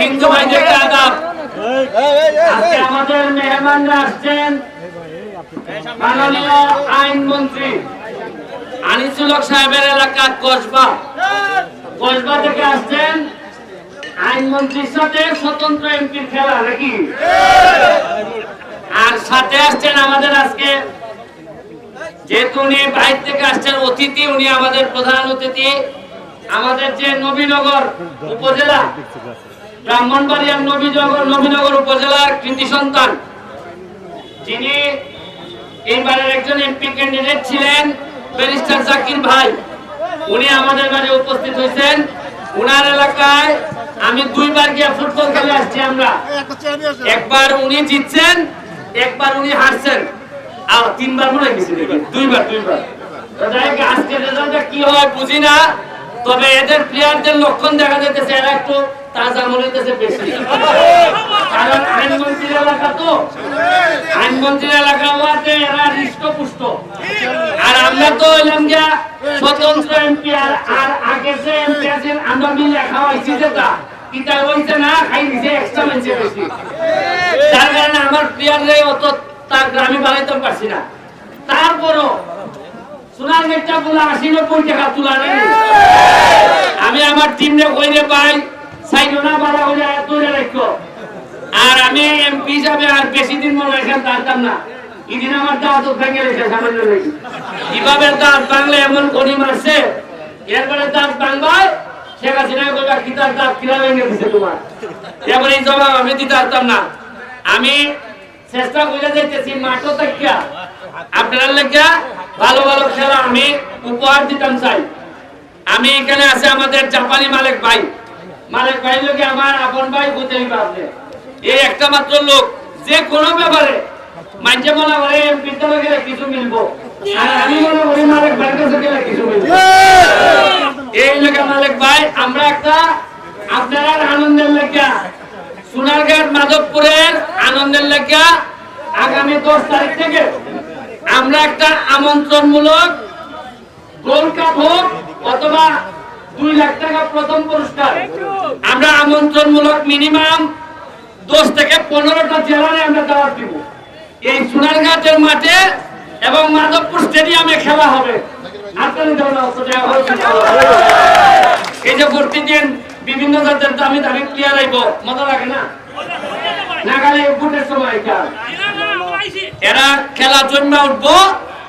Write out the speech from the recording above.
হিন্দু ভাইদেরকে আমাদের মেহমানরা আসছেন মাননীয় আইনমন্ত্রী আনিসুল সাহেবের এলাকা কসবা। কসবা থেকে আসছেন আইনমন্ত্রীর সাথে স্বতন্ত্র এমপির খেলা, নাকি? আর সাথে আসছেন আমাদের আজকে যেহেতু উনি বাইরে থেকে আসছেন অতিথি, উনি আমাদের প্রধান অতিথি। আমাদের যে নবীনগর উপজেলা, ব্রাহ্মণবাড়িয়ার নবীনগর নবীনগর উপজেলার কৃতি সন্তান, যিনি এইবারের একজন এমপি ক্যান্ডিডেট ছিলেন, ব্যারিস্টার জাকির ভাই। উনি আমাদের মাঝে উপস্থিত হয়েছেন। উনার এলাকায় আমি দুইবার গিয়ে ফুটবল খেলে আসছি আমরা। একবার উনি জিতছেন, একবার উনি হারছেন। আর তিনবার মনে হয় দুইবার দুইবার। আজকের রেজাল্টটা কি হয় বুঝি না। তবে এদের প্লেয়ারদের লক্ষণ দেখা যাইতেছে, এরা একটু তাজা মনে হইতেছে বেশি। কারণ আইনমন্ত্রীর এলাকা তো। আইনমন্ত্রীর এলাকা হওয়াতে এরা হৃষ্টপুষ্ট। আর আমরা তো হইলাম গিয়া স্বতন্ত্র এমপি আর আর আগে যে এমপি আছেন, আমরা মিলে খাওয়া হয়েছি যেটা ইটা হইছে না, খাই দিছে এক্সট্রা মানছে বেশি। যার কারণে আমার প্লেয়াররে অত তার গ্রামে বানাইতে পারছি না। তারপরও সোনার মেটটা গুলা আশি নব্বই টাকা তোলা আমি আমার টিমরে কইরে পাই সাইডো না বাড়া হইলে তুলে রাখো। আর আমি এমপি হিসাবে আর বেশি দিন মনে এখানে দাঁড়তাম না। এদিন আমার দাঁত ভেঙে রেখে সামান্য লেগে কীভাবে দাঁত ভাঙলে এমন গড়ি মারছে এরপরে দাঁত ভাঙবাই, শেখ হাসিনা কইবা কি তার দাঁত কিরা ভেঙে দিছে তোমার? এবারে এই জবাব আমি দিতে পারতাম না। আমি চেষ্টা করে যাইতেছি মাঠও থাকিয়া আপনার লেগা ভালো ভালো খেলা আমি উপহার দিতাম চাই। আমি এখানে আছে আমাদের জাপানি মালিক ভাই। মালিক ভাই লোকে আমার আপন ভাই বুঝতেই পারলে এই একটা মাত্র লোক, যে কোনো ব্যাপারে। মাঝে মনে করে বিদ্যালয় গেলে কিছু মিলবো। আর আমি মনে করি মালিক ভাইয়ের কাছে গেলে কিছু মিলবো। এই লোকে মালিক ভাই, আমরা একটা আপনার আনন্দের লেখা সোনারঘাট, মাধবপুরের আনন্দের লেখা আগামী দশ তারিখ থেকে আমরা একটা আমন্ত্রণমূলক গোল্ড কাপ হোক অথবা দুই লাখ টাকা প্রথম পুরস্কার। আমরা আমন্ত্রণমূলক মিনিমাম দশ থেকে পনেরোটা জেলারে আমরা দাওয়াত দিব। এই সোনারঘাটের মাঠে এবং মাধবপুর স্টেডিয়ামে খেলা হবে। এই যে প্রতিদিন বিভিন্ন জাতের দামি দামি প্লেয়ার আইব। মজা লাগে না? নাগালে ভোটের সময় এরা খেলার জন্য উঠবো